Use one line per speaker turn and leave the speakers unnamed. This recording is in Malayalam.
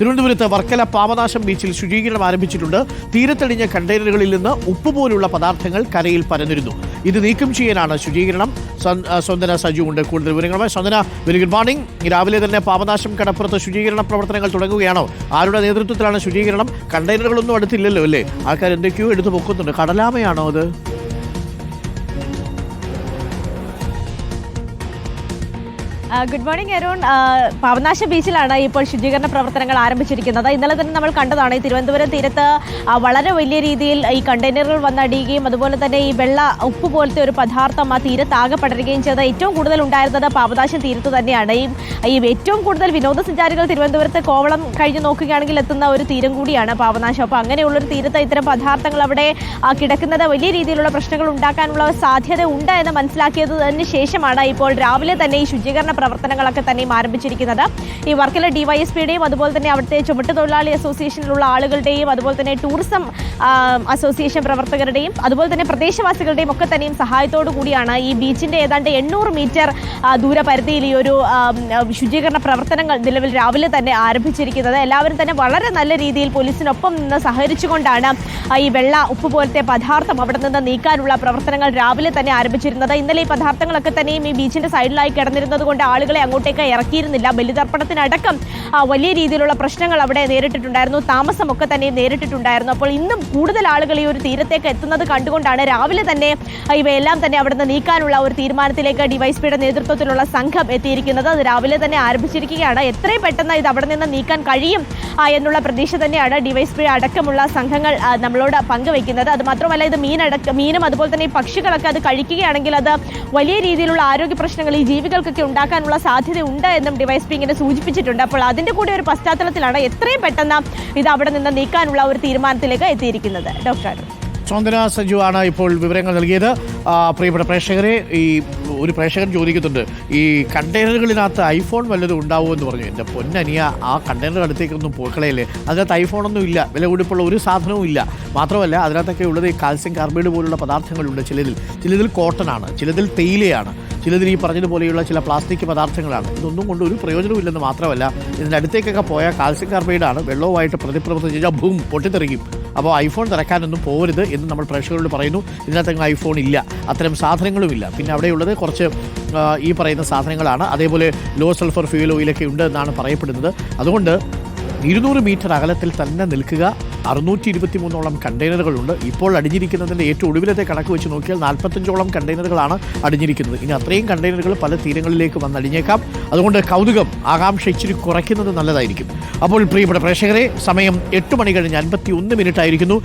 തിരുവനന്തപുരത്ത് വർക്കല പാപനാശം ബീച്ചിൽ ശുചീകരണം ആരംഭിച്ചിട്ടുണ്ട്. തീരത്തടിഞ്ഞ കണ്ടെയ്നറുകളിൽ നിന്ന് ഉപ്പ് പോലുള്ള പദാർത്ഥങ്ങൾ കരയിൽ പരന്നിരുന്നു. ഇത് നീക്കം ചെയ്യാനാണ് ശുചീകരണം. സ്വന്തന സജു ഉണ്ട്. കൂടുതൽ വിവരങ്ങളുമായി സ്വന്തന വെരി ഗുഡ് മോർണിംഗ്. രാവിലെ തന്നെ പാപനാശം കടപ്പുറത്ത് ശുചീകരണ പ്രവർത്തനങ്ങൾ തുടങ്ങുകയാണോ? ആരുടെ നേതൃത്വത്തിലാണ് ശുചീകരണം? കണ്ടെയ്നറുകളൊന്നും അടുത്തില്ലല്ലോ അല്ലേ? ആൾക്കാർ എന്തൊക്കെയോ എടുത്തു പൊക്കുന്നുണ്ട്. കടലാമയാണോ അത്?
Good morning Arun. പാവനാശ ബീച്ചിലാണ് ഇപ്പോൾ ശുചീകരണ പ്രവർത്തനങ്ങൾ ആരംഭിച്ചിരിക്കുന്നത്. ഇന്നലെ തന്നെ നമ്മൾ കണ്ടതാണ് ഈ തിരുവനന്തപുരം തീരത്ത് വളരെ വലിയ രീതിയിൽ ഈ കണ്ടെയ്നറുകൾ വന്നടിയുകയും അതുപോലെ തന്നെ ഈ വെള്ള ഉപ്പ് പോലത്തെ ഒരു പദാർത്ഥം ആ തീരത്ത് പടരുകയും ചെയ്ത ഏറ്റവും കൂടുതൽ ഉണ്ടായിരുന്നത് പാവനാശ തീരത്ത് തന്നെയാണ്. ഈ ഏറ്റവും കൂടുതൽ വിനോദസഞ്ചാരികൾ തിരുവനന്തപുരത്ത് കോവളം കഴിഞ്ഞ് നോക്കുകയാണെങ്കിൽ എത്തുന്ന ഒരു തീരം കൂടിയാണ് പാവനാശം. അപ്പോൾ അങ്ങനെയുള്ളൊരു തീരത്ത് ഇത്തരം പദാർത്ഥങ്ങൾ അവിടെ കിടക്കുന്നത് വലിയ രീതിയിലുള്ള പ്രശ്നങ്ങൾ ഉണ്ടാക്കാനുള്ള സാധ്യത ഉണ്ട് എന്ന് മനസ്സിലാക്കിയതിന് ശേഷമാണ് ഇപ്പോൾ രാവിലെ തന്നെ ഈ ശുചീകരണ പ്രവർത്തനങ്ങളൊക്കെ തന്നെയും ആരംഭിച്ചിരിക്കുന്നത്. ഈ വർക്കല ഡിവൈഎസ്പിയുടെയും അതുപോലെ തന്നെ അവിടുത്തെ ചുമട്ട് തൊഴിലാളി അസോസിയേഷനിലുള്ള ആളുകളുടെയും അതുപോലെ തന്നെ ടൂറിസം അസോസിയേഷൻ പ്രവർത്തകരുടെയും അതുപോലെ തന്നെ പ്രദേശവാസികളുടെയും ഒക്കെ തന്നെയും സഹായത്തോടു കൂടിയാണ് ഈ ബീച്ചിന്റെ ഏതാണ്ട് എണ്ണൂറ് മീറ്റർ ദൂരപരിധിയിൽ ഈ ഒരു ശുചീകരണ പ്രവർത്തനങ്ങൾ നിലവിൽ രാവിലെ തന്നെ ആരംഭിച്ചിരിക്കുന്നത്. എല്ലാവരും തന്നെ വളരെ നല്ല രീതിയിൽ പോലീസിനൊപ്പം നിന്ന് സഹകരിച്ചുകൊണ്ടാണ് ഈ വെള്ള ഉപ്പ് പോലത്തെ പദാർത്ഥം അവിടെ നിന്ന് നീക്കാനുള്ള പ്രവർത്തനങ്ങൾ രാവിലെ തന്നെ ആരംഭിച്ചിരുന്നത്. ഇന്നലെ ഈ പദാർത്ഥങ്ങളൊക്കെ തന്നെയും ഈ ബീച്ചിന്റെ സൈഡിലായി കിടന്നിരുന്നത് കൊണ്ട് ആളുകളെ അങ്ങോട്ടേക്ക് ഇറക്കിയിരുന്നില്ല. ബലിതർപ്പണത്തിനടക്കം വലിയ രീതിയിലുള്ള പ്രശ്നങ്ങൾ അവിടെ നേരിട്ടിട്ടുണ്ടായിരുന്നു. താമസമൊക്കെ തന്നെ നേരിട്ടിട്ടുണ്ടായിരുന്നു. അപ്പോൾ ഇന്നും കൂടുതൽ ആളുകൾ ഈ ഒരു തീരത്തേക്ക് എത്തുന്നത് കണ്ടുകൊണ്ടാണ് രാവിലെ തന്നെ ഇവയെല്ലാം തന്നെ അവിടെ നിന്ന് നീക്കാനുള്ള ഒരു തീരുമാനത്തിലേക്ക് ഡിവൈസ്പിയുടെ നേതൃത്വത്തിലുള്ള സംഘം എത്തിയിരിക്കുന്നത്. അത് രാവിലെ തന്നെ ആരംഭിച്ചിരിക്കുകയാണ്. എത്രയും പെട്ടെന്ന് ഇത് അവിടെ നിന്ന് നീക്കാൻ കഴിയും എന്നുള്ള പ്രതീക്ഷ തന്നെയാണ് ഡിവൈസ്പി അടക്കമുള്ള സംഘങ്ങൾ നമ്മളോട് പങ്കുവയ്ക്കുന്നത്. അത് മാത്രമല്ല ഇത് മീനടക്ക മീനും അതുപോലെ തന്നെ പക്ഷികളൊക്കെ അത് കഴിക്കുകയാണെങ്കിൽ അത് വലിയ രീതിയിലുള്ള ആരോഗ്യ പ്രശ്നങ്ങൾ ഈ ജീവികൾക്കൊക്കെ ഉണ്ടാക്കാനുള്ള സാധ്യത ഉണ്ട് എന്നും ഡിവൈസ്പി ഇങ്ങനെ സൂചിപ്പിച്ചിട്ടുണ്ട്. അപ്പോൾ അതിന്റെ കൂടെ ഒരു പശ്ചാത്തലത്തിലാണ് എത്രയും പെട്ടെന്ന് ഇത് അവിടെ നിന്ന് നീക്കാനുള്ള ഒരു തീരുമാനത്തിലേക്ക് എത്തിയിരിക്കുന്നത്. ഡോക്ടർ.
സ്വന്തന സജു ആണ് ഇപ്പോൾ വിവരങ്ങൾ നൽകിയത്. പ്രിയപ്പെട്ട പ്രേക്ഷകരെ ഈ ഒരു പ്രേക്ഷകൻ ചോദിക്കുന്നുണ്ട് ഈ കണ്ടെയ്നറുകളിനകത്ത് ഐഫോൺ വല്ലതും ഉണ്ടാവുമോ എന്ന് പറഞ്ഞു. എന്റെ പൊന്നനിയ ആ കണ്ടെയ്നർ അടുത്തേക്കൊന്നും പോക്കളയല്ലേ? അതിനകത്ത് ഐഫോണൊന്നും ഇല്ല. വില കൂടിപ്പുള്ള ഒരു സാധനവും ഇല്ല. മാത്രമല്ല അതിനകത്തൊക്കെ ഉള്ളത് ഈ കാൽസ്യം കാർബൈഡ് പോലുള്ള പദാർത്ഥങ്ങളുണ്ട് ചിലതിൽ. ചിലതിൽ കോട്ടൺ ആണ്. ചിലതിൽ തേയിലയാണ്. ചിലതിൽ ഈ പറഞ്ഞതുപോലെയുള്ള ചില പ്ലാസ്റ്റിക് പദാർത്ഥങ്ങളാണ്. ഇതൊന്നും കൊണ്ട് ഒരു പ്രയോജനമില്ലെന്ന് മാത്രമല്ല ഇതിന്റെ അടുത്തേക്കൊക്കെ പോയാൽ കാൽസ്യം കാർബൈഡാണ് വെള്ളവുമായിട്ട് പ്രതിപ്രവർത്തനം ചെയ്താൽ ഭൂം പൊട്ടിത്തെറിക്കും. അപ്പോൾ ഐഫോൺ തിരക്കാനൊന്നും പോകരുത് എന്ന് നമ്മൾ പ്രേക്ഷകരോട് പറയുന്നു. ഇതിനകത്ത് ഐഫോൺ ഇല്ല. അത്തരം സാധനങ്ങളുമില്ല. പിന്നെ അവിടെയുള്ളത് കുറച്ച് ഈ പറയുന്ന സാധനങ്ങളാണ്. അതേപോലെ ലോ സൾഫർ ഫ്യൂൽ ഓയിലൊക്കെ ഉണ്ട് എന്നാണ് പറയപ്പെടുന്നത്. അതുകൊണ്ട് ഇരുന്നൂറ് മീറ്റർ അകലത്തിൽ തന്നെ നിൽക്കുക. അറുന്നൂറ്റി ഇരുപത്തി മൂന്നോളം കണ്ടെയ്നറുകളുണ്ട്. ഇപ്പോൾ അടിഞ്ഞിരിക്കുന്നതിന്റെ ഏറ്റവും ഒടുവിലത്തെ കണക്ക് വെച്ച് നോക്കിയാൽ നാൽപ്പത്തഞ്ചോളം കണ്ടെയ്നറുകളാണ് അടിഞ്ഞിരിക്കുന്നത്. ഇനി അത്രയും കണ്ടെയ്നറുകൾ പല തീരങ്ങളിലേക്ക് വന്നടിഞ്ഞേക്കാം അതുകൊണ്ട് കൗതുകം ആകാംക്ഷ ഇച്ചിരി കുറയ്ക്കുന്നത് നല്ലതായിരിക്കും. അപ്പോൾ പ്രിയപ്പെട്ട പ്രേക്ഷകരെ സമയം എട്ട് മണി കഴിഞ്ഞ് അൻപത്തി ഒന്ന് മിനിറ്റ് ആയിരിക്കുന്നു.